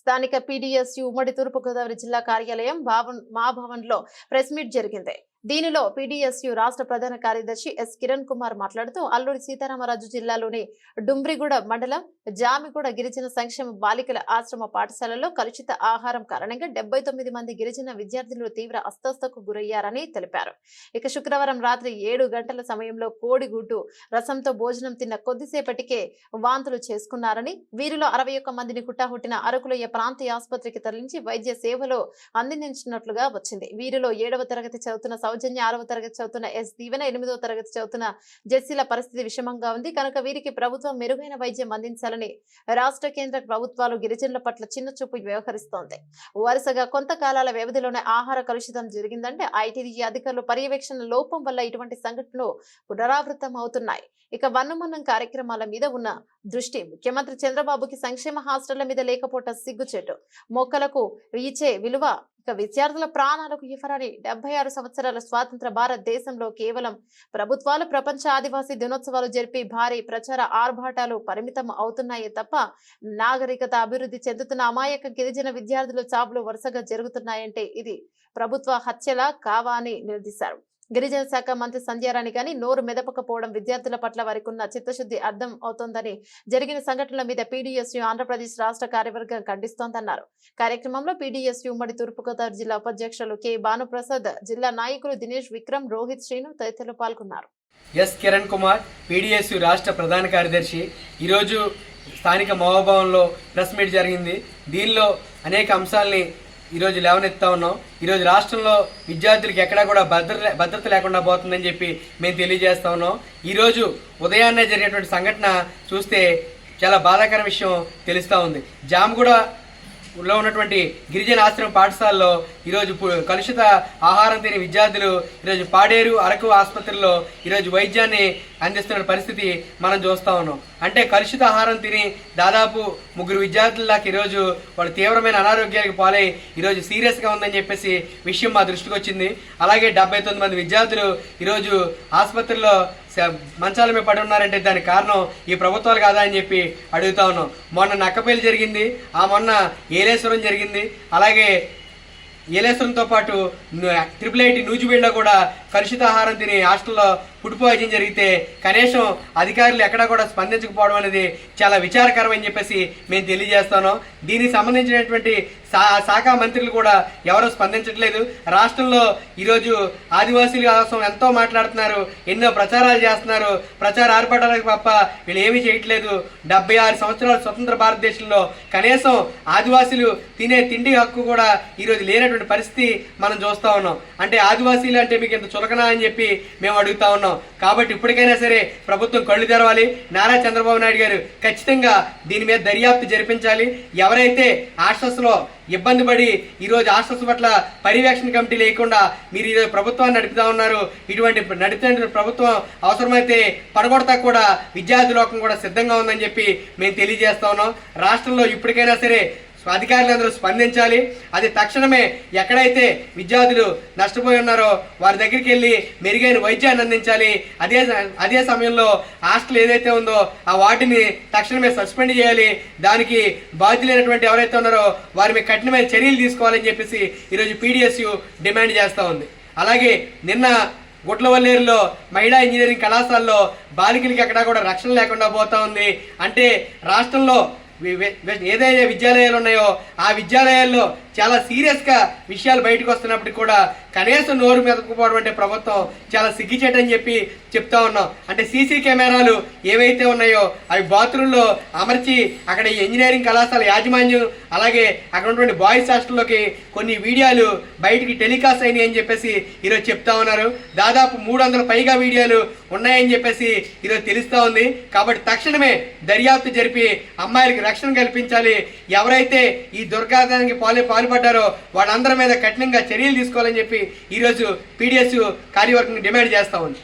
స్థానిక పీడీఎస్యు ఉమ్మడి తూర్పుగోదావరి జిల్లా కార్యాలయం భావన్ మా భవన్లో ప్రెస్ మీట్ జరిగింది. దీనిలో పీడీఎస్యు రాష్ట్ర ప్రధాన కార్యదర్శి ఎస్ కిరణ్ కుమార్ మాట్లాడుతూ అల్లూరి సీతారామరాజు జిల్లాలోని డుంబ్రిగూడ మండలం జామిగూడ గిరిజన సంక్షేమ బాలికల ఆశ్రమ పాఠశాలలో కలుషిత ఆహారం కారణంగా డెబ్బై తొమ్మిది మంది గిరిజన విద్యార్థులు తీవ్ర అస్వస్థకు గురయ్యారని తెలిపారు. ఇక శుక్రవారం రాత్రి ఏడు గంటల సమయంలో కోడిగుడ్డు రసంతో భోజనం తిన్న కొద్దిసేపటికే వాంతులు చేసుకున్నారని వీరిలో అరవై ఒక్క మందిని కుట్టాహుట్టిన అరకులయ్య ప్రాంతీయ ఆసుపత్రికి తరలించి వైద్య సేవలు అందించినట్లుగా వచ్చింది. వీరిలో ఏడవ తరగతి చదువుతున్న సౌజన్య ఆరవ తరగతి చదువుతున్న ఎస్ దీవెన ఎనిమిదవ తరగతి చదువుతున్న జెస్సీల పరిస్థితి విషమంగా ఉంది. కనుక వీరికి ప్రభుత్వం మెరుగైన వైద్యం అందించాలని రాష్ట్ర కేంద్ర ప్రభుత్వాలు గిరిజనుల పట్ల చిన్న చూపు వ్యవహరిస్తోంది. వరుసగా కొంతకాలాల వ్యవధిలోనే ఆహార కలుషితం జరిగిందంటే ఐటీడీ అధికారులు పర్యవేక్షణ లోపం వల్ల ఇటువంటి సంఘటనలు పునరావృతం అవుతున్నాయి. ఇక వన్నమన్నం కార్యక్రమాల మీద ఉన్న దృష్టి ముఖ్యమంత్రి చంద్రబాబుకి సంక్షేమ హాస్టళ్ళ మీద లేకపోవటం సిగ్గుచేటు. మొక్కలకు ఇచ్చే విలువ ఇక విద్యార్థుల ప్రాణాలకు ఇవ్వరని డెబ్బై ఆరు సంవత్సరాల స్వాతంత్ర భారతదేశంలో కేవలం ప్రభుత్వాలు ప్రపంచ ఆదివాసీ దినోత్సవాలు జరిపి భారీ ప్రచార ఆర్భాటాలు పరిమితం అవుతున్నాయే తప్ప నాగరికత అభివృద్ధి చెందుతున్న అమాయక గిరిజన విద్యార్థుల చాపులు వరుసగా జరుగుతున్నాయంటే ఇది ప్రభుత్వ హత్యలా కావా అని నిలదీశారు గిరిజన శాఖ మంత్రి సంధ్యారాణి కానీ నోరు మెదపకపోవడం విద్యార్థుల పట్ల వారికి ఉన్న చిత్తశుద్ధి అర్థం అవుతోందని జరిగిన సంఘటనల మీద పీడీఎస్యు ఆంధ్రప్రదేశ్ రాష్ట్ర కార్యవర్గం ఖండిస్తోందన్నారు. కార్యక్రమంలో పీడీఎస్యు ఉమ్మడి తూర్పుగోదావరి జిల్లా ఉపాధ్యక్షులు కె. భానుప్రసాద్ జిల్లా నాయకులు దినేష్ విక్రమ్ రోహిత్ శ్రీను తదితరులు పాల్గొన్నారు. ఎస్. కిరణ్ కుమార్ పీడీఎస్యూ రాష్ట్ర ప్రధాన కార్యదర్శి. ఈరోజు స్థానిక మహోభవన్లో ప్రెస్ మీట్ జరిగింది. దీనిలో అనేక అంశాలని ఈరోజు లేవనెత్తా ఉన్నాం. ఈరోజు రాష్ట్రంలో విద్యార్థులకు ఎక్కడా కూడా భద్రత భద్రత లేకుండా పోతుందని చెప్పి మేము తెలియజేస్తా ఉన్నాం. ఈరోజు ఉదయాన్నే జరిగినటువంటి సంఘటన చూస్తే చాలా బాధాకర విషయం తెలుస్తూ ఉంది. జామ్ కూడా లో ఉన్నటువంటి గిరిజన ఆశ్రమ పాఠశాలలో ఈరోజు కలుషిత ఆహారం తినే విద్యార్థులు ఈరోజు పాడేరు అరకు ఆసుపత్రిలో ఈరోజు వైద్యాన్ని అందిస్తున్న పరిస్థితి మనం చూస్తా ఉన్నాం. అంటే కలుషిత ఆహారం తిని దాదాపు ముగ్గురు విద్యార్థులకు ఈరోజు వాళ్ళు తీవ్రమైన అనారోగ్యానికి పాలై ఈరోజు సీరియస్గా ఉందని చెప్పేసి విషయం మా దృష్టికి వచ్చింది. అలాగే డెబ్బై తొమ్మిది మంది విద్యార్థులు ఈరోజు ఆసుపత్రిలో మంచాల మీద పడి ఉన్నారంటే దానికి కారణం ఈ ప్రభుత్వాలు కాదా అని చెప్పి అడుగుతా ఉన్నాం. మొన్న నక్కపల్లి జరిగింది ఆ మొన్న ఏలేశ్వరం జరిగింది అలాగే ఏలేశ్వరంతో పాటు త్రిపుల్ ట్రిపుల్ ఐటీ నూజివీడులో కూడా కలుషిత ఆహారం తిని హాస్టల్లో ఫుడ్ పాయిజన్ జరిగితే కనీసం అధికారులు ఎక్కడా కూడా స్పందించకపోవడం అనేది చాలా విచారకరం అని చెప్పేసి మేము తెలియజేస్తాను దీనికి సంబంధించినటువంటి శా శాఖ మంత్రులు కూడా ఎవరూ స్పందించట్లేదు. రాష్ట్రంలో ఈరోజు ఆదివాసీల కోసం ఎంతో మాట్లాడుతున్నారు. ఎన్నో ప్రచారాలు చేస్తున్నారు. ప్రచార ఆర్భటాలకు తప్ప వీళ్ళు ఏమీ చేయట్లేదు. డెబ్బై ఆరు సంవత్సరాల స్వతంత్ర భారతదేశంలో కనీసం ఆదివాసీలు తినే తిండి హక్కు కూడా ఈరోజు లేనటువంటి పరిస్థితి మనం చూస్తా ఉన్నాం. అంటే ఆదివాసీలు అంటే మీకు ఇంత చులకనా అని చెప్పి మేము అడుగుతా ఉన్నాం. కాబట్టి ఇప్పటికైనా సరే ప్రభుత్వం కళ్ళు తెరవాలి. నారా చంద్రబాబు నాయుడు గారు ఖచ్చితంగా దీని మీద దర్యాప్తు జరిపించాలి. ఎవరైతే ఆశ్వస్లో ఇబ్బంది పడి ఈరోజు ఆశ్వస్ పట్ల పర్యవేక్షణ కమిటీ లేకుండా మీరు ఈరోజు ప్రభుత్వాన్ని నడుపుతా ఉన్నారు ఇటువంటి నడిపే ప్రభుత్వం అవసరమైతే పడగొడతా కూడా విద్యార్థి లోకం కూడా సిద్ధంగా ఉందని చెప్పి మేము తెలియజేస్తా ఉన్నాం. రాష్ట్రంలో ఇప్పటికైనా సరే అధికారులందరూ స్పందించాలి. అది తక్షణమే ఎక్కడైతే విద్యార్థులు నష్టపోయి ఉన్నారో వారి దగ్గరికి వెళ్ళి మెరుగైన వైద్యాన్ని అందించాలి. అదే అదే సమయంలో హాస్టల్ ఏదైతే ఉందో ఆ వాటిని తక్షణమే సస్పెండ్ చేయాలి. దానికి బాధ్యులైనటువంటి ఎవరైతే ఉన్నారో వారి మీద కఠినమైన చర్యలు తీసుకోవాలని చెప్పేసి ఈరోజు పీడిఎస్యు డిమాండ్ చేస్తూ ఉంది. అలాగే నిన్న గుట్లవల్లేరులో మహిళా ఇంజనీరింగ్ కళాశాలలో బాలికలకి ఎక్కడా కూడా రక్షణ లేకుండా పోతా ఉంది. అంటే రాష్ట్రంలో ఏదైతే విద్యాలయాలు ఉన్నాయో ఆ విద్యాలయాల్లో చాలా సీరియస్గా విషయాలు బయటకు వస్తున్నప్పటికీ కూడా కనీసం నోరు మెదకపోవడం అంటే ప్రభుత్వం చాలా సిగ్గిచేటని చెప్పి చెప్తా ఉన్నాం. అంటే సీసీ కెమెరాలు ఏవైతే ఉన్నాయో అవి బాత్రూంలో అమర్చి అక్కడ ఇంజనీరింగ్ కళాశాల యాజమాన్యం అలాగే అక్కడ ఉన్నటువంటి బాయ్స్ హాస్టల్లోకి కొన్ని వీడియోలు బయటికి టెలికాస్ట్ అయినాయి అని చెప్పేసి ఈరోజు చెప్తా ఉన్నారు. దాదాపు మూడు వందల పైగా వీడియోలు ఉన్నాయని చెప్పేసి ఈరోజు తెలుస్తూ ఉంది. కాబట్టి తక్షణమే దర్యాప్తు జరిపి అమ్మాయిలకి రక్షణ కల్పించాలి. ఎవరైతే ఈ దుర్ఘాతానికి పాలు పాల్పడ్డారో వాళ్ళందరి మీద కఠినంగా చర్యలు తీసుకోవాలని చెప్పి ఈరోజు పీడిఎస్ కార్యవర్గం డిమాండ్ చేస్తా ఉంది.